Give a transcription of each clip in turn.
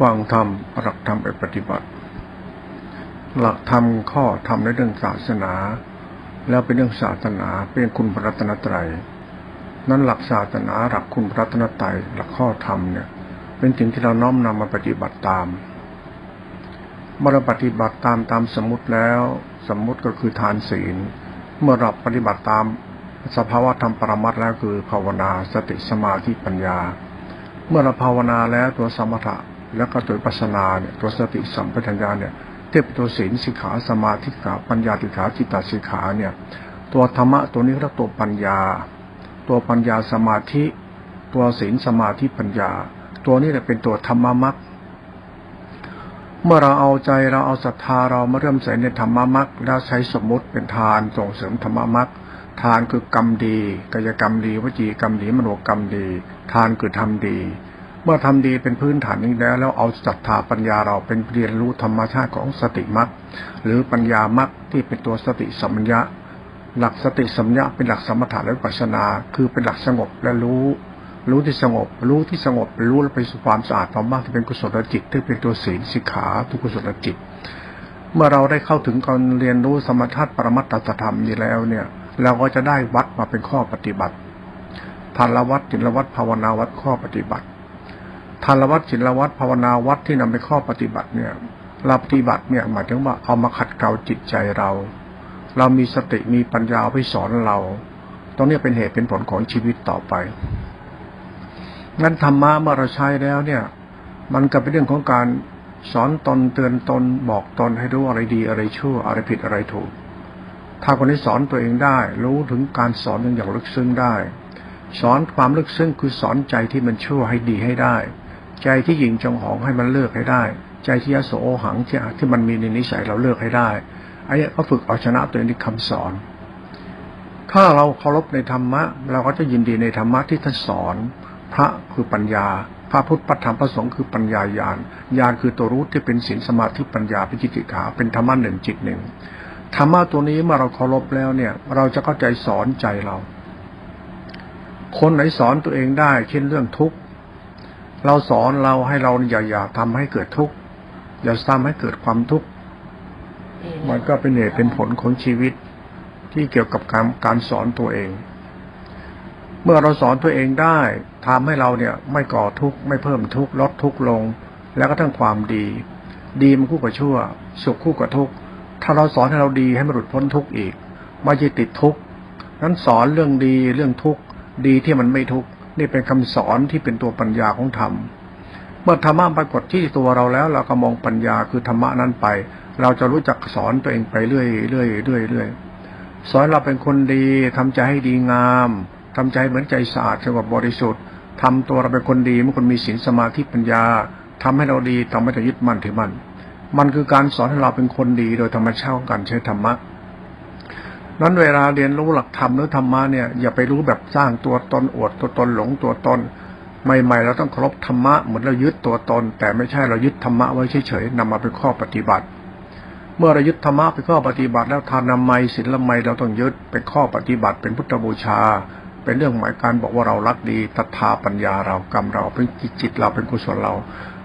ฟังธรรมหลักธรรมไปปฏิบัติ หลักธรรมข้อธรรมในเรื่องศาสนา แล้วเป็นเรื่องศาสนาเป็นคุณพระรัตนตรัยนั้นหลักศาสนาหลักคุณพระรัตนตรัยหลักข้อธรรมเนี่ยเป็นสิ่งที่เราน้อมนำมาปฏิบัติตามเมื่อเราปฏิบัติตามตามสมมติแล้ว สมมติก็คือทานศีล เมื่อเราปฏิบัติตามสภาวะธรรมปรมัตแล้วคือภาวนาสติสมาธิปัญญา เมื่อเราภาวนาแล้วตัวสมถะ แล้วก็ตัวปัสนาเนี่ยตัวสติสัมปชัญญะเนี่ยเทียบตัวศีลสิกขาสมาธิกขาปัญญาสิขาจิตตสิกขาเนี่ยตัวธรรมะตัวนี้เรียกตัวปัญญา ตัวปัญญาสมาธิ ตัวศีลสมาธิปัญญา ตัวนี้แหละเป็นตัวธรรมมรรคเมื่อเราเอาใจเราเอาศรัทธาเรามาเริ่มใส่ในธรรมมรรคแล้วใช้สมมติเป็นทานส่งเสริมธรรมมรรคทานคือกรรมดีกายกรรมดีวจีกรรมดีมโนกรรมดี ทานคือทำดี เมื่อทำดีเป็นพื้นฐานนี้แล้ว แล้วเอาศรัทธาปัญญาเราเป็นเรียนรู้ธรรมชาติของสติมรรคหรือปัญญามรรคที่เป็นตัวสติสัมปญะหลักสติสัมปญะเป็นหลักสมถะและปัสสนา คือเป็นหลักสงบและรู้ รู้ที่สงบ รู้ที่สงบ รู้แล้วไปสู่ความสะอาดความมากที่เป็นกุศลจิตที่เป็นตัวศีลสิกขาทุกกุศลจิต เมื่อเราได้เข้าถึงการเรียนรู้สมถะปรมัตถธรรมนี้แล้วเนี่ยเราก็จะได้วัดมาเป็นข้อปฏิบัติทานละวัดจินละวัดภาวนาวัดข้อปฏิบัติ ทานละวัดจินละวัดภาวนาวัดที่นำไปข้อปฏิบัติเนี่ยเราปฏิบัติเนี่ยหมายถึงว่าเอามาขัดเกลาจิตใจเรา เรามีสติมีปัญญาไปสอนเราตรงนี้เป็นเหตุเป็นผลของชีวิตต่อไปงั้นธรรมะเมื่อเราใช้แล้วเนี่ย มันก็เป็นเรื่องของการสอนตนเตือนตนบอกตนให้รู้อะไรดีอะไรชั่วอะไรผิดอะไรถูก ถ้าคนที่สอนตัวเองได้ รู้ถึงการสอนอย่างลึกซึ้งได้ สอนความลึกซึ้งคือสอนใจที่มันชั่วให้ดีให้ได้ ใจที่หยิงจองหองให้มันเลิกให้ได้ ใจที่ยโสโอหังที่ที่มันมีในนิสัยเราเลิกให้ได้ไอ้ก็ฝึกเอาชนะตัวเองในคำสอน ถ้าเราเคารพในธรรมะ เราก็จะยินดีในธรรมะที่ท่านสอน พระคือปัญญา พระพุทธพระธรรมพระสงฆ์คือปัญญาญาณญาณคือตัวรู้ที่เป็นศีลสมาธิปัญญาเป็นจิตติขาเป็นธรรมะหนึ่งจิตหนึ่งธรรมะตัวนี้เมื่อเราเคารพแล้วเนี่ย เราจะเข้าใจสอนใจเรา คนไหนสอนตัวเองได้ เช่นเรื่องทุกข์ เราสอนเราให้เราอย่าอย่าทำให้เกิดทุกข์อย่าทำให้เกิดความทุกข์มันก็เป็นเหตุเป็นผลของชีวิตที่เกี่ยวกับการการสอนตัวเอง เมื่อเราสอนตัวเองได้ทำให้เราเนี่ยไม่ก่อทุกข์ไม่เพิ่มทุกข์ลดทุกข์ลง แล้วก็ทั้งความดี ดีมันคู่กับชั่ว สุขคู่กับทุกข์ถ้าเราสอนให้เราดีให้มันหลุดพ้นทุกข์อีกไม่จะติดทุกข์นั้นสอนเรื่องดีเรื่องทุกข์ดีที่มันไม่ทุกข์ นี่เป็นคำสอนที่เป็นตัวปัญญาของธรรม เมื่อธรรมะปรากฏที่ตัวเราแล้ว เราก็มองปัญญาคือธรรมะนั้นไป เราจะรู้จักสอนตัวเองไปเรื่อยเรื่อยเรื่อยเรื่อยสอนเราเป็นคนดีทำใจให้ดีงามทำใจเหมือนใจสะอาดสงบบริสุทธิ์ทำตัวเราเป็นคนดีเมื่อคนมีศีลสมาธิปัญญาทำให้เราดีทำให้เรายึดมั่นถือมั่นมันคือการสอนให้เราเป็นคนดีโดยธรรมชาติของการใช้ธรรมะ นั้นเวลาเรียนรู้หลักธรรมหรือธรรมะเนี่ยอย่าไปรู้แบบสร้างตัวตนอวดตัวตนหลงตัวตนใหม่ๆเราต้องเคารพธรรมะเหมือนเรายึดตัวตน แต่ไม่ใช่เรายึดธรรมะไว้เฉยๆนำมาเป็นข้อปฏิบัติ เมื่อเรายึดธรรมะเป็นข้อปฏิบัติแล้วทานนามัยศีลละไมเราต้องยึดเป็นข้อปฏิบัติเป็นพุทธบูชา เป็นเรื่องหมายการบอกว่าเรารักดีตัทาปัญญาเรากรรมเราเป็นจิตจิตเราเป็นกุศลเรา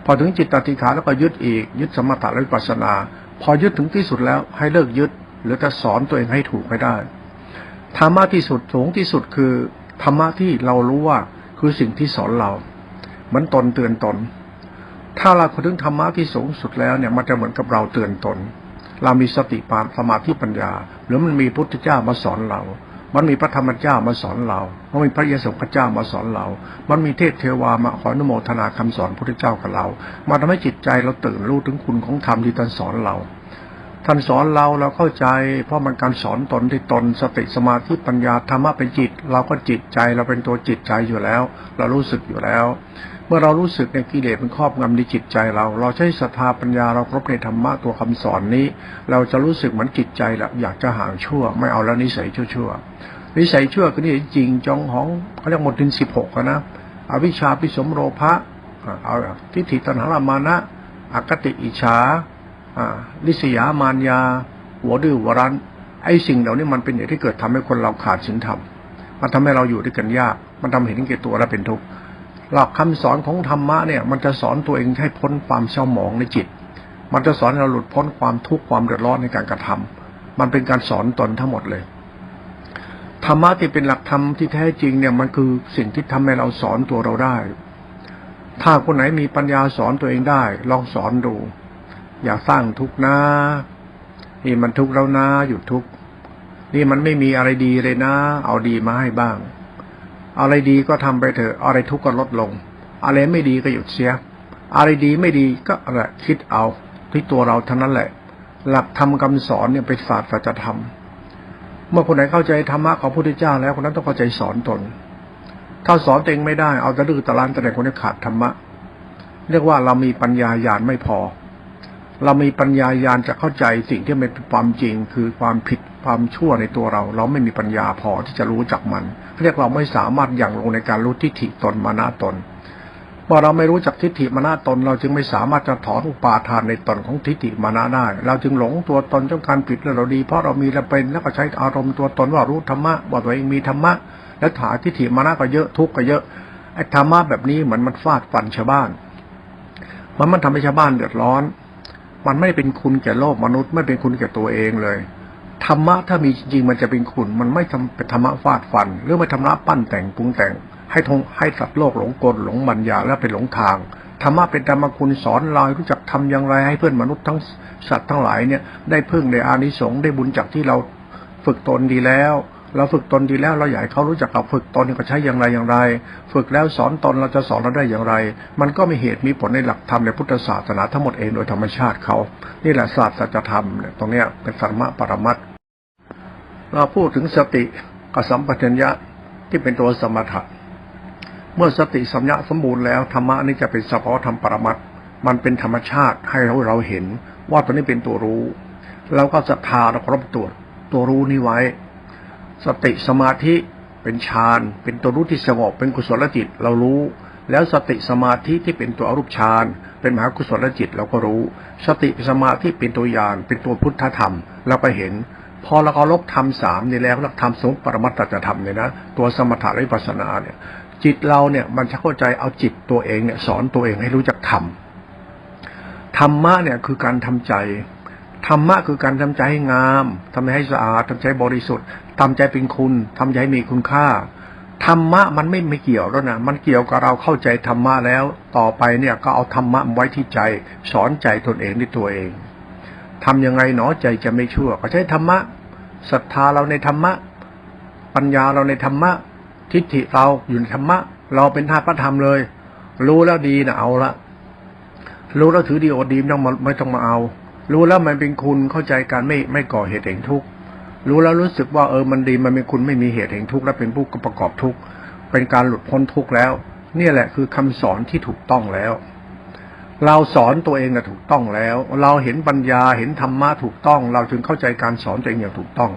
พอถึงจิตตติขาแล้วก็ยึดอีก ยึดสมถะและวิปัสสนา พอยึดถึงที่สุดแล้วให้เลิกยึด หรือจะสอนตัวเองให้ถูกไม่ได้ธรรมะที่สุดสูงที่สุดคือธรรมะที่เรารู้ว่าคือสิ่งที่สอนเรา เหมือนตนเตือนตน ถ้าเราคุณถึงธรรมะที่สูงสุดแล้วเนี่ยมันจะเหมือนกับเราเตือนตน เรามีสติปานสมาธิปัญญา หรือมันมีพุทธเจ้ามาสอนเรา มันมีพระธรรมเจ้ามาสอนเรา มันมีพระเยซูเจ้ามาสอนเรา มันมีเทพเทวามาขออนุโมทนาคำสอนพุทธเจ้ากับเรา มาทำให้จิตใจเราตื่นรู้ถึงคุณของธรรมที่ท่านสอนเรา ท่านสอนเราเราเข้าใจ เพราะมันการสอนตนที่ตนสติสมาธิปัญญาธรรมะเป็นจิต เราก็จิตใจเราเป็นตัวจิตใจอยู่แล้ว เรารู้สึกอยู่แล้ว เมื่อเรารู้สึกในกิเลสมันครอบงำในจิตใจเรา เราใช้ศรัทธาปัญญาเราครบในธรรมะตัวคำสอนนี้ เราจะรู้สึกเหมือนจิตใจแหละอยากจะห่างชั่ว ไม่เอาแล้วนิสัยชั่วๆนิสัยชั่วคือนี่จริงจองหองเขาเรียกหมดดินสิบหกนะอวิชชาพิสมโรภะเอาทิฏฐิตัณหารามานะ อคติอิจฉา ลิษยามารยา หัวดื้อวรันไอ้สิ่งเหล่านี้มันเป็นเหตุที่เกิดทำให้คนเราขาดศีลธรรม มันทำให้เราอยู่ด้วยกันยาก มันทำให้เห็นแก่ตัวและเป็นทุกข์ หลักคำสอนของธรรมะเนี่ยมันจะสอนตัวเองให้พ้นความเศร้าหมองในจิต มันจะสอนให้เราหลุดพ้นความทุกข์ความเดือดร้อนในการกระทำมันเป็นการสอนตนทั้งหมดเลย ธรรมะที่เป็นหลักธรรมที่แท้จริงเนี่ยมันคือสิ่งที่ทำให้เราสอนตัวเราได้ ถ้าคนไหนมีปัญญาสอนตัวเองได้ ลองสอนดู อย่าสร้างทุกข์นะ นี่มันทุกข์แล้วนะ หยุดทุกข์ นี่มันไม่มีอะไรดีเลยนะ เอาดีมาให้บ้าง อะไรดีก็ทำไปเถอะ อะไรทุกข์ก็ลดลง อะไรไม่ดีก็หยุดเสีย อะไรดีไม่ดีก็อะไรคิดเอาที่ตัวเราเท่านั้นแหละ หลักธรรมคำสอนเนี่ยเป็นศาสตร์สัจธรรม เมื่อคนไหนเข้าใจธรรมะของพระพุทธเจ้าแล้วคนนั้นต้องเข้าใจสอนตน ถ้าสอนเองไม่ได้ เอาแต่ดื้อตะลานแต่ไหนคนนี้ขาดธรรมะ เรียกว่าเรามีปัญญาญาณไม่พอ เรามีปัญญาญาณจะเข้าใจสิ่งที่มันเป็นความจริง คือความผิดความชั่วในตัวเรา เราไม่มีปัญญาพอที่จะรู้จักมันเรียกเราไม่สามารถอย่างลงในการรู้ทิฏฐิตนมานะตนเมื่อเราไม่รู้จักทิฏฐิมานะตน เราจึงไม่สามารถจะถอนอุปาทานในตนของทิฏฐิมานะได้ เราจึงหลงตัวตนจนการผิดและเราดี เพราะเรามีและเป็นแล้วก็ใช้อารมณ์ตัวตนว่ารู้ธรรมะว่าตัวเองมีธรรมะ และถาทิฏฐิมานะก็เยอะทุกข์ก็เยอะไอ้ธรรมะแบบนี้เหมือนมันฟาดฟันชาวบ้านมันมันทำให้ชาวบ้านเดือดร้อน มันไม่เป็นคุณแก่โลกมนุษย์ไม่เป็นคุณแก่ตัวเองเลยธรรมะถ้ามีจริงมันจะเป็นคุณ มันไม่ทำเป็นธรรมะฟาดฟัน หรือไม่ธรรมะปั้นแต่งปรุงแต่ง ให้ทงให้สัตว์โลกหลงกลหลงมัญญาและเป็นหลงทางธรรมะเป็นธรรมคุณสอนเราให้รู้จักทำอย่างไรให้เพื่อนมนุษย์ทั้งสัตว์ทั้งหลายเนี่ยได้พึ่งในอานิสงส์ได้บุญจากที่เราฝึกตนดีแล้ว เราฝึกตนดีแล้วเราอยากให้เขารู้จักกับฝึกตนนี่ก็ใช้อย่างไรอย่างไร ฝึกแล้วสอนตนเราจะสอนเราได้อย่างไร มันก็มีเหตุมีผลในหลักธรรมในพุทธศาสนาทั้งหมดเองโดยธรรมชาติเขา นี่แหละศาสตร์สัจธรรมเนี่ยตรงเนี้ยเป็นธรรมะปรมัตเราพูดถึงสติกับสัมปชัญญะที่เป็นตัวสมถะเมื่อสติสัมยาสมบูรณ์แล้วธรรมะนี่จะเป็นสภาวะธรรมปรมัตมันเป็นธรรมชาติให้เราเราเห็น ว่าตัวนี้เป็นตัวรู้เราก็ศรัทธาเราครพตัวตัวรู้นี้ไว้ สติสมาธิเป็นฌานเป็นตัวรู้ที่สงบเป็นกุศลจิตเรารู้ แล้วสติสมาธิที่เป็นตัวอรูปฌานเป็นมหากุศลจิตเราก็รู้ สติสมาธิเป็นตัวญาณเป็นตัวพุทธธรรมเราไปเห็น พอเราเคารพธรรมสามนี่แล้วเราทำสมปรมัตถธรรมเนี่ยนะตัวสมถะและวิปัสสนาเนี่ยจิตเราเนี่ยมันจะเข้าใจเอาจิตตัวเองเนี่ยสอนตัวเองให้รู้จักธรรมธรรมะเนี่ยคือการทำใจ ธรรมะคือการทำใจให้งามทำใจให้สะอาดทำใจบริสุทธิ์ทำใจเป็นคุณทำใจให้มีคุณค่าธรรมะมันไม่ไม่เกี่ยวแล้วนะมันเกี่ยวกับเราเข้าใจธรรมะแล้ว ต่อไปเนี่ยก็เอาธรรมะไว้ที่ใจ สอนใจตนเองด้วยตัวเองทำยังไงหนอใจจะไม่ชั่ว ก็ใช้ธรรมะศรัทธาเราในธรรมะ ปัญญาเราในธรรมะ ทิฏฐิเราอยู่ในธรรมะ เราเป็นธาตุพระธรรมเลย รู้แล้วดีนะเอาละรู้แล้วถือดีอดดีไม่ต้องมาไม่ต้องมาเอา รู้แล้วมันเป็นคุณเข้าใจการไม่ไม่ก่อเหตุแห่งทุกข์รู้แล้วรู้สึกว่าเออมันดีมันเป็นคุณไม่มีเหตุแห่งทุกข์และเป็นผู้ประกอบทุกข์เป็นการหลุดพ้นทุกข์แล้วเนี่ยแหละคือคำสอนที่ถูกต้องแล้ว เราสอนตัวเองนะถูกต้องแล้ว เราเห็นปัญญาเห็นธรรมะถูกต้อง เราจึงเข้าใจการสอนตัวเองอย่างถูกต้อง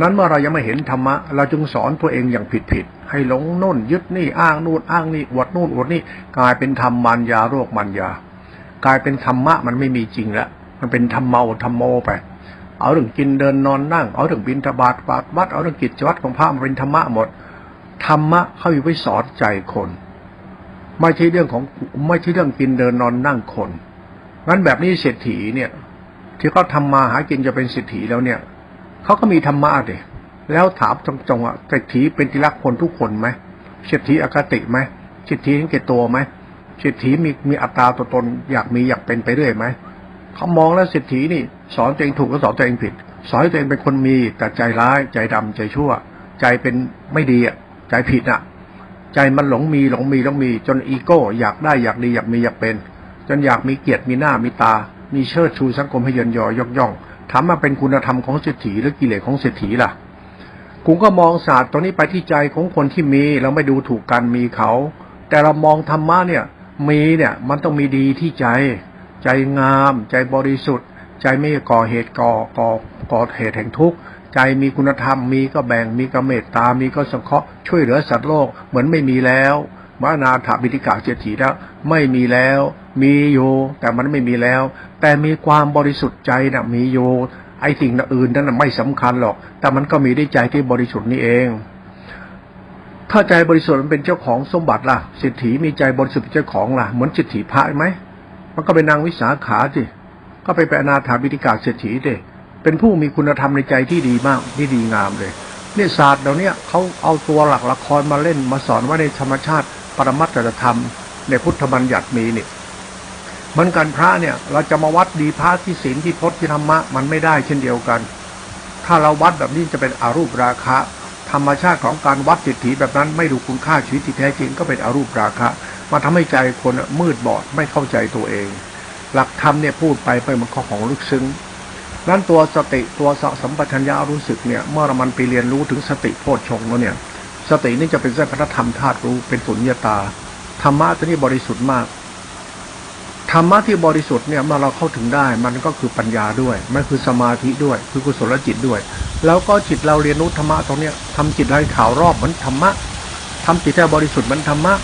นั้นเมื่อเรายังไม่เห็นธรรมะ เราจึงสอนตัวเองอย่างผิดผิดให้หลงโน่นยึดนี่อ้างนู่นอ้างนี่อวดนู่นอวดนี่กลายเป็นธรรมมารยาโรคมารยากลายเป็นธรรมะมันไม่มีจริงแล้ว มันเป็นธรรมเมาธรรมโมไป เอาเรื่องกินเดินนอนนั่ง เอาเรื่องบินทบาทบาทวัด เอาเรื่องกิจวัตรของพระมันเป็นธรรมะหมด ธรรมะเขาอยู่ไว้สอนใจคน ไม่ใช่เรื่องของไม่ใช่เรื่องกินเดินนอนนั่งคน งั้นแบบนี้เศรษฐีเนี่ย ที่เขาทำมาหากินจะเป็นเศรษฐีแล้วเนี่ยเขาก็มีธรรมะเดิแล้วถามตรงๆว่าเศรษฐีเป็นที่รักคนทุกคนไหมเศรษฐีอคติไหมเศรษฐีเห็นแก่ตัวไหมเศรษฐีมีมีอัตราตัวตนอยากมีอยากเป็นไปเรื่อยไหม เขามองแล้วเศรษฐีนี่ สอนตัวเองถูกก็สอนตัวเองผิด สอนให้ตัวเองเป็นคนมีแต่ใจร้าย ใจดำใจชั่ว ใจเป็นไม่ดีอะใจผิดอะ ใจมันหลงมีหลงมีหลงมี จนอีโก้ อยากได้อยากดีอยากมีอยากเป็น จนอยากมีเกียรติมีหน้ามีตา มีเชิดชูสังคมให้เยินยอยกย่องถามมาเป็นคุณธรรมของเศรษฐีหรือกิเลสของเศรษฐีล่ะกูก็มองศาสตร์ตรงนี้ไปที่ใจของคนที่มีเราไม่ดูถูกกันมีเขา แต่เรามองธรรมะเนี่ย มีเนี่ยมันต้องมีดีที่ใจ ใจงาม ใจบริสุทธิ์ ใจไม่ก่อเหตุก่อก่อก่อเหตุแห่งทุกข์ใจมีคุณธรรมมีก็แบ่งมีก็เมตตา มีก็สงเคราะห์ช่วยเหลือสัตว์โลกเหมือนไม่มีแล้วมานาถาบิติกาเจตีแล้ว ไม่มีแล้ว มีอยู่แต่มันไม่มีแล้ว แต่มีความบริสุทธิ์ใจนะ่ะมีอยู่ไอ้สิ่งอื่นนั้นไม่สำคัญหรอก แต่มันก็มีได้ใจที่บริสุทธิ์นี่เอง ถ้าใจบริสุทธิ์มันเป็นเจ้าของสมบัติล่ะเศรษฐีมีใจบริสุทธิ์เป็นเจ้าของล่ะ เหมือนเศรษฐีพระไหม มันก็เป็นนางวิสาขาสิก็ไปเป็นอนาถาบิฎิกาเศรษฐีเด้เป็นผู้มีคุณธรรมในใจที่ดีมากที่ดีงามเลยเนี่ยศาสตร์เดี๋ยวนี้เขาเอาตัวหลักละครมาเล่นมาสอนว่าในธรรมชาติปรมัตถธรรม ในพุทธบัญญัติมีนี่มือนกันพระเนี่ยเราจะมาวัดดีพระที่ศีลที่พจน์ที่ธรรมะมันไม่ได้เช่นเดียวกัน ถ้าเราวัดแบบนี้จะเป็นอารูปราคะ ธรรมชาติของการวัดสิทธิแบบนั้นไม่ดูคุณค่าชีวิตที่แท้จริงก็เป็นอารูปราคะ มาทำให้ใจคนมืดบอดไม่เข้าใจตัวเอง หลักธรรมเนี่ยพูดไปไปมันข้อของลึกซึ้งนั้นตัวสติตัวสสัมปชัญญะรู้สึกเนี่ยเมื่อรมันไปเรียนรู้ถึงสติโพชฌงแล้วเนี่ยสตินี่จะเป็นเส้นพระธรรมธาตุรู้เป็นสุญญตาธรรมะตัวนี้บริสุทธิ์มากธรรมะที่บริสุทธิ์เนี่ยเมื่อเราเข้าถึงได้มันก็คือปัญญาด้วย มันคือสมาธิด้วย คือกุศลจิตด้วย แล้วก็จิตเราเรียนรู้ธรรมะตรงเนี้ยทำจิตให้ขาวรอบเหมือนธรรมะทำจิตให้บริสุทธิ์เหมือนธรรมะ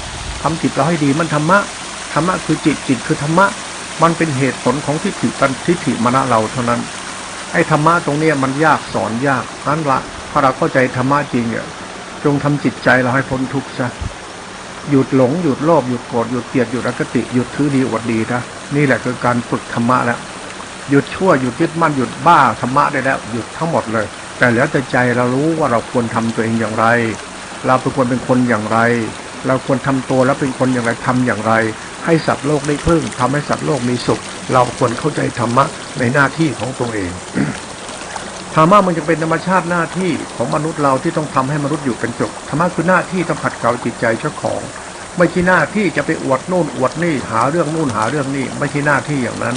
ทำจิตเราให้ดีมันธรรมะธรรมะคือจิตจิตคือธรรมะ มันเป็นเหตุผลของทิฏฐิปันทิฏฐิมณะเราเท่านั้น ไอ้ธรรมะตรงเนี้ยมันยากสอนยากนั้นละถ้าเราเข้าใจธรรมะจริงเนี่ยจงทำจิตใจเราให้พ้นทุกข์ซะหยุดหลงหยุดโลภหยุดโกรธหยุดเกลียดหยุดอคติหยุดถือดีอวดดีนะนี่แหละคือการฝึกธรรมะแล้วหยุดชั่วหยุดยึดมั่นหยุดบ้าธรรมะได้แล้วหยุดทั้งหมดเลย แต่แล้วแต่ใจเรารู้ว่าเราควรทำตัวเองอย่างไร เราเป็นควรเป็นคนอย่างไร เราควรทำตัวแล้วเป็นคนอย่างไรทำอย่างไร ให้สัตว์โลกได้พึ่งทำให้สัตว์โลกมีสุข เราควรเข้าใจธรรมะในหน้าที่ของตัวเองธรรมะมันจะเป็นธรรมชาติหน้าที่ของมนุษย์เราที่ต้องทำให้มนุษย์อยู่เป็นสุขธรรมะคือหน้าที่ต้องขัดเกลาจิตใจเจ้าของ ไม่ใช่หน้าที่จะไปอวดโน่นอวดนี่หาเรื่องโน่นหาเรื่องนี่ไม่ใช่หน้าที่อย่างนั้น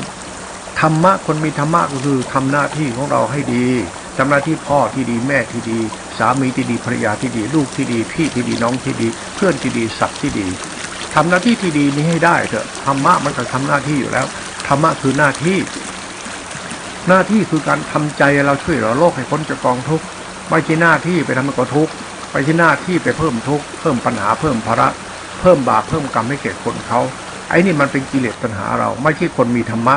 ธรรมะคนมีธรรมะก็คือทำหน้าที่ของเราให้ดีทำหน้าที่พ่อที่ดีแม่ที่ดี สามีที่ดีภรรยาที่ดี ลูกที่ดี พี่ที่ดีน้องที่ดี เพื่อนที่ดีสัตว์ที่ดีทำหน้าที่ที่ดีนี้ให้ได้เถอะธรรมะมันก็ทำหน้าที่อยู่แล้วธรรมะคือหน้าที่ หน้าที่คือการทำใจเราช่วยเหลือโลกให้พ้นจากกองทุกข์ไม่ใช่หน้าที่ไปทำให้ก่อทุกข์ไปที่หน้าที่ไปเพิ่มทุกข์เพิ่มปัญหาเพิ่มภาระเพิ่มบาปเพิ่มกรรมให้แก่คนเขาไอ้นี่มันเป็นกิเลสปัญหาเราไม่ใช่คนมีธรรมะ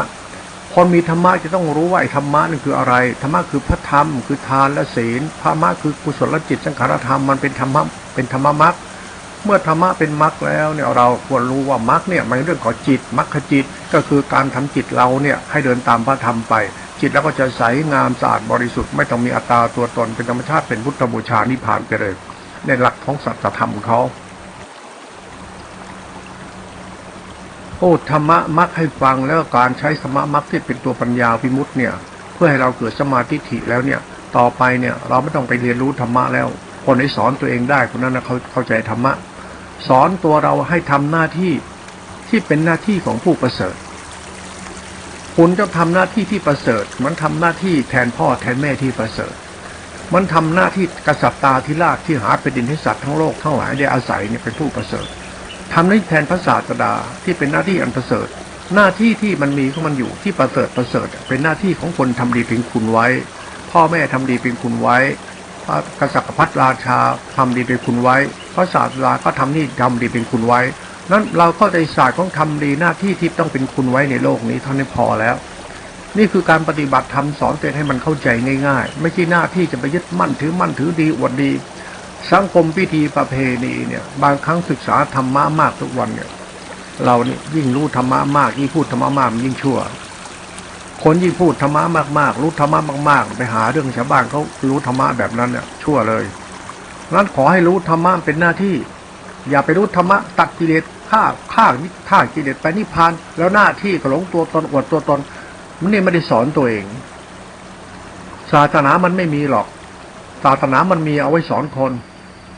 คนมีธรรมะจะต้องรู้ว่าไอ้ธรรมะนั่นคืออะไร ธรรมะคือพระธรรม คือทานและศีลธรรมะคือกุศลจิตสังขารธรรมมันเป็นธรรมะเป็นธรรมะมรรคเมื่อธรรมะเป็นมรรคแล้วเนี่ยเราควรรู้ว่ามรรคเนี่ยมันเรื่องของจิตมรรคจิตก็คือการทำจิตเราเนี่ยให้เดินตามพระธรรมไป จิตแล้วก็จะใสงามสะอาดบริสุทธิ์ไม่ต้องมีอัตตาตัวตนเป็นธรรมชาติเป็นพุทธบูชานิพพานไปเลย ในหลักของสัจธรรมของเขา พูดธรรมะมักให้ฟังแล้วการใช้สมะมักที่เป็นตัวปัญญาวิมุตต์เนี่ย เพื่อให้เราเกิดสมาธิฐิแล้วเนี่ย ต่อไปเนี่ยเราไม่ต้องไปเรียนรู้ธรรมะแล้ว คนที่สอนตัวเองได้คนนั้นนะเขาเข้าใจธรรมะ สอนตัวเราให้ทำหน้าที่ที่เป็นหน้าที่ของผู้ประเสริฐ คุณจะทำหน้าที่ที่ประเสริฐ มันทำหน้าที่แทนพ่อแทนแม่ที่ประเสริฐ มันทำหน้าที่กษัตริย์ตาธิราชที่หาเป็นดินให้สัตว์ทั้งโลกทั้งหลายได้อาศัยเนี่ยเป็นผู้ประเสริฐ ทำหน้าที่แทนพระศาสดาที่เป็นหน้าที่อันประเสริฐ หน้าที่ที่มันมีของมันอยู่ที่ประเสริฐประเสริฐ เป็นหน้าที่ของคนทำดีเป็นคุณไว้ พ่อแม่ทำดีเป็นคุณไว้พระกษัตริย์พัฒราชาทำดีเป็นคุณไว้ พระศาสดาก็ทำนี่ทำดีเป็นคุณไว้ นั้นเราเข้าใจศาสตร์ของทำดีหน้าที่ที่ต้องเป็นคุณไว้ในโลกนี้เท่านี้พอแล้ว นี่คือการปฏิบัติธรรมสอนเตือนให้มันเข้าใจง่าย ๆ ไม่ใช่หน้าที่จะไปยึดมั่นถือมั่นถือดีอวดดี สังคมพิธีประเพณีเนี่ย บางครั้งศึกษาธรรมะมากทุกวันเนี่ย เราเนี่ยยิ่งรู้ธรรมะมากยิ่งพูดธรรมะมากยิ่งชั่ว คนยิ่งพูดธรรมะมากๆ รู้ธรรมะมาก ๆ ไปหาเรื่องชาวบ้านเขารู้ธรรมะแบบนั้นเนี่ยชั่วเลยนั้นขอให้รู้ธรรมะเป็นหน้าที่ อย่าไปรู้ธรรมะตัดกิเลสฆ่าฆ่าฆ่ากิเลสไปนิพพาน แล้วหน้าที่ก็หลงตัวตนอวดตัวตนมันนี่ไม่ได้สอนตัวเอง ศาสนามันไม่มีหรอก ศาสนามันมีเอาไว้สอนคน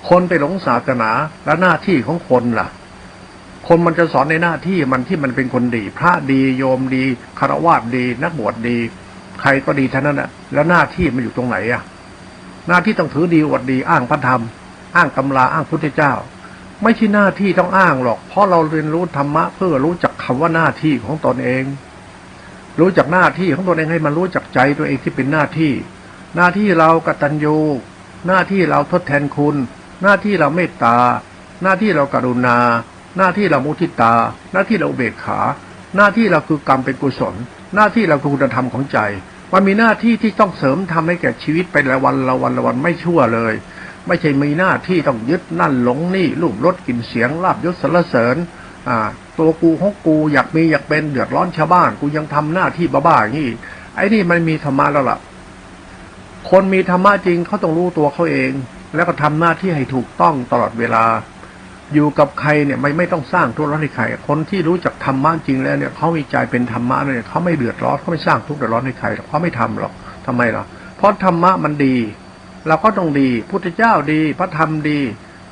คนไปหลงศาสนาแล้วหน้าที่ของคนล่ะ คนมันจะสอนในหน้าที่มันที่มันเป็นคนดี พระดีโยมดีคารวะดี นักบวชดี ใครก็ดีท่านั้นน่ะแล้วหน้าที่มันอยู่ตรงไหนอะ หน้าที่ต้องถือดีอวดดีอ้างพระธรรม อ้างตำราอ้างพุทธเจ้า ไม่ใช่หน้าที่ต้องอ้างหรอก เพราะเราเรียนรู้ธรรมะ เพื่อรู้จักคำว่าหน้าที่ของตนเอง รู้จักหน้าที่ของตนเองให้มันรู้จักใจตัวเองที่เป็นหน้าที่ หน้าที่เรากตัญญูหน้าที่เราทดแทนคุณ หน้าที่เราเมตตา หน้าที่เรากรุณา หน้าที่เรามุทิตา หน้าที่เราเบกขา หน้าที่เราคือกรรมเป็นกุศล หน้าที่เราคือคุณธรรมของใจ มันมีหน้าที่ที่ต้องเสริมทำให้แก่ชีวิตไปละวันละวันละวันไม่ชั่วเลย ไม่ใช่มีหน้าที่ต้องยึดนั่นหลงนี่รูปรสกลิ่นเสียงลาบยศสรรเสริญอ่าตัวกูของกูอยากมีอยากเป็นเดือดร้อนชาวบ้าน กูยังทำหน้าที่บ้าๆอย่างนี้ไอ้นี่มันมีธรรมะแล้วล่ะ คนมีธรรมะจริงเขาต้องรู้ตัวเขาเอง แล้วก็ทำหน้าที่ให้ถูกต้องตลอดเวลา อยู่กับใครเนี่ยไม่ไม่ต้องสร้างทุกข์ร้อนให้ใคร คนที่รู้จักธรรมะจริงแล้วเนี่ยเขามีใจเป็นธรรมะเนี่ยเขาไม่เดือดร้อนเขาไม่สร้างทุกข์เดือดร้อนให้ใครเขาไม่ทำหรอกทำไมล่ะ เพราะธรรมะมันดีเราก็ต้องดีพุทธเจ้าดี พระธรรมดี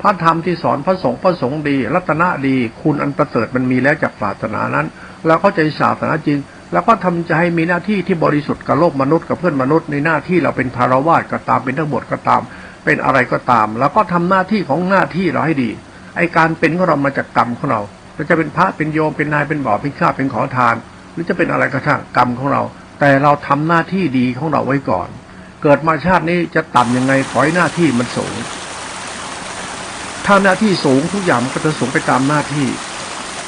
พระธรรมที่สอนพระสงฆ์พระสงฆ์ดี รัตนะดี คุณอันประเสริฐมันมีแล้วจากศาสนานั้นเราเข้าใจศาสนาจริงแล้วก็ทำใจให้มีหน้าที่ที่บริสุทธิ์กับโลกมนุษย์กับเพื่อนมนุษย์ในหน้าที่เราเป็นคารวาสก็ตามเป็นทั้งบทก็ตาม เป็นอะไรก็ตาม แล้วก็ทำหน้าที่ของหน้าที่เราให้ดี ไอการเป็นของเรามาจากกรรมของเราเราจะเป็นพระเป็นโยมเป็นนายเป็นบ่อเป็นข้าเป็นขอทาน หรือจะเป็นอะไรก็ช่างกรรมของเรา แต่เราทำหน้าที่ดีของเราไว้ก่อน เกิดมาชาตินี้จะต่ำยังไงขอให้หน้าที่มันสูง ถ้าหน้าที่สูงทุกอย่างมันก็จะสูงไปตามหน้าที่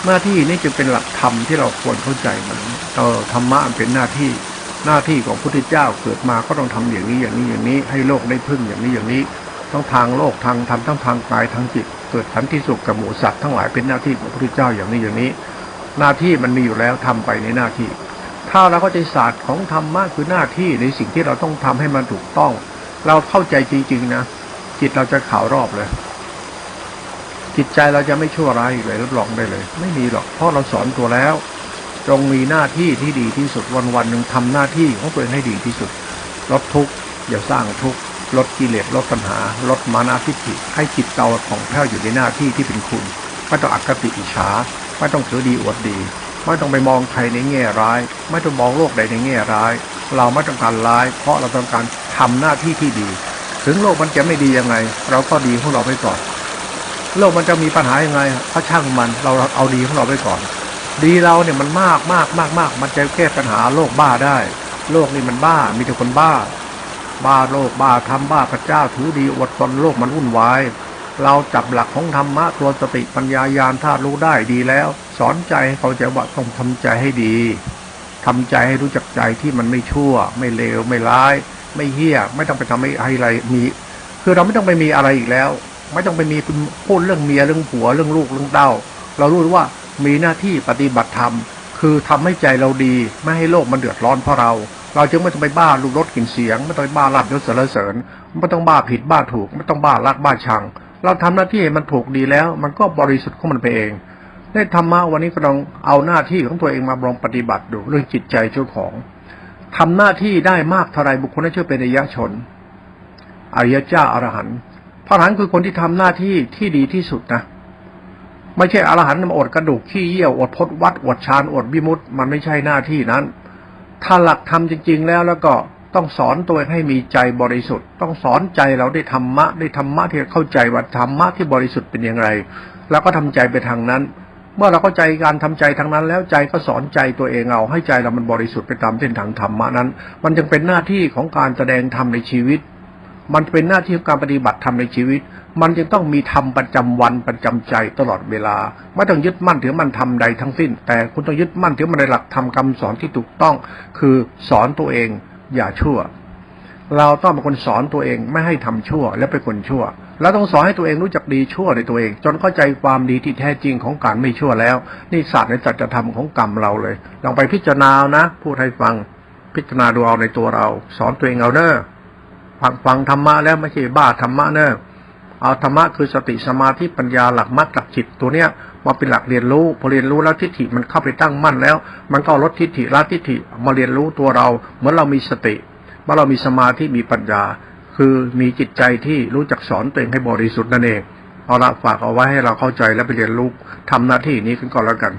หน้าที่นี่จึงเป็นหลักธรรมที่เราควรเข้าใจมันเออธรรมะเป็นหน้าที่ หน้าที่ของพระพุทธเจ้าเกิดมาก็ต้องทำอย่างนี้อย่างนี้อย่างนี้ ให้โลกได้พึ่งอย่างนี้อย่างนี้ทั้งทางโลกทางธรรมทั้งทางกายทางจิต เกิดสันติสุขกับหมูสัตว์ทั้งหลายเป็นหน้าที่ของพระพุทธเจ้าอย่างนี้อย่างนี้ หน้าที่มันมีอยู่แล้วทำไปในหน้าที่ ถ้าเราเข้าใจศาสตร์ของธรรมะคือหน้าที่ในสิ่งที่เราต้องทำให้มันถูกต้อง เราเข้าใจจริงๆนะจิตเราจะข่าวรอบเลยจิตใจเราจะไม่ชั่วร้ายอีกเลยรับรองได้เลย ไม่มีหรอกเพราะเราสอนตัวแล้ว จงมีหน้าที่ที่ดีที่สุดวันวันๆหนึ่งทำหน้าที่ของตัวเองให้ดีที่สุด ลดทุกข์อย่าสร้างทุกข์ลดกิเลสลดปัญหา ลดมานาทิฏฐิให้จิตเราของแผ้วอยู่ในหน้าที่ที่เป็นคุณไม่ต้องอคติอิจฉาไม่ต้องถือดีอวดดี ไม่ต้องไปมองใครในแง่ร้าย ไม่ต้องมองโลกใดในแง่ร้าย เราไม่ต้องการร้าย เพราะเราต้องการทำหน้าที่ที่ดี ถึงโลกมันจะไม่ดียังไง เราก็ดีของเราไปก่อน โลกมันจะมีปัญหายังไงก็ช่างมันเราเอาดีของเราไปก่อน ดีเราเนี่ยมันมากมากมากมากมันจะแก้ปัญหาโลกบ้าได้โลกนี่มันบ้า มีแต่คนบ้า บ้าโลกบ้าทำบ้าพระเจ้าถือดีอวดตนโลกมันวุ่นวายเราจับหลักของธรรมะตัวสติปัญญายาณธาตุรู้ได้ดีแล้ว สอนใจให้เขาใจว่าต้องทำใจให้ดีทำใจให้รู้จักใจที่มันไม่ชั่ว ไม่เลวไม่ร้าย ไม่เหี้ย ไม่ต้องไปทำให้อะไรมี คือเราไม่ต้องไปมีอะไรอีกแล้ว ไม่ต้องไปมีพูดเรื่องเมียเรื่องผัวเรื่องลูกเรื่องเต้า เรารู้ว่า มีหน้าที่ปฏิบัติธรรม คือทำให้ใจเราดี ไม่ให้โลกมันเดือดร้อนเพราะเรา เราจึงไม่ต้องไปบ้าลูกรถกลิ่นเสียง ไม่ต้องไปบ้าลาบยศสรรเสริญ ไม่ต้องบ้าผิดบ้าถูก ไม่ต้องบ้ารักบ้าชัง เราทำหน้าที่มันถูกดีแล้ว มันก็บริสุทธิ์ของมันไปเองได้ธรรมะวันนี้ก็ต้องเอาหน้าที่ของตัวเองมาลองปฏิบัติดูเรื่องจิตใจเจ้าของทำหน้าที่ได้มากเท่าไรบุคคลนั้นเชื่อเป็นอริยชน อริยเจ้าอรหันต์พระอรหันต์คือคนที่ทำหน้าที่ที่ดีที่สุดนะ ไม่ใช่อรหันต์มาอดกระดูกขี้เยี่ยวอดพดวัดอดฌานอดบิมุตมันไม่ใช่หน้าที่นั้น ถ้าหลักธรรมจริง ๆ แล้วแล้วก็ต้องสอนตัวเองให้มีใจบริสุทธิ์ ต้องสอนใจเราได้ธรรมะได้ธรรมะที่เข้าใจว่าธรรมะที่บริสุทธิ์เป็นอย่างไร แล้วก็ทำใจไปทางนั้น เมื่อเราเข้าใจการทำใจทางนั้น แล้วใจก็สอนใจตัวเองเอาให้ใจเรามันบริสุทธิ์ไปตามเส้นทางธรรมะนั้น มันจึงเป็นหน้าที่ของการแสดงธรรมในชีวิต มันเป็นหน้าที่ของการปฏิบัติธรรมในชีวิต มันจึงต้องมีธรรมประจำวันประจำใจตลอดเวลา ไม่ต้องยึดมั่นถือมันทำใดทั้งสิ้น แต่คุณต้องยึดมั่นถือมันในหลักธรรมคำสอนที่ถูกต้อง คือสอนตัวเอง อย่าชั่ว เราต้องเป็นคนสอนตัวเองไม่ให้ทำชั่วและเป็นคนชั่ว แล้วต้องสอนให้ตัวเองรู้จักดีชั่วในตัวเอง จนเข้าใจความดีที่แท้จริงของการไม่ชั่วแล้ว นี่ศาสตร์ในจัจธรรมของกรรมเราเลยลองไปพิจารณานะพูดให้ฟัง พิจารณาดูเอาในตัวเรา สอนตัวเองเอาเนอะ ฟังฟังธรรมะแล้วไม่ใช่บ้าธรรมะเนอะเอาธรรมะคือสติสมาธิปัญญาหลักมรรคหลักจิตตัวเนี้ยมาเป็นหลักเรียนรู้พอเรียนรู้แล้วทิฏฐิมันเข้าไปตั้งมั่นแล้ว มันก็ลดทิฏฐิละทิฏฐิมาเรียนรู้ตัวเราเหมือนเรามีสติเมื่อเรามีสมาธิมีปัญญา คือมีจิตใจที่รู้จักสอนตัวเองให้บริสุทธิ์นั่นเองเอาละฝากเอาไว้ให้เราเข้าใจและไปเรียนรู้ทำหน้าที่นี้กันก่อนแล้วกัน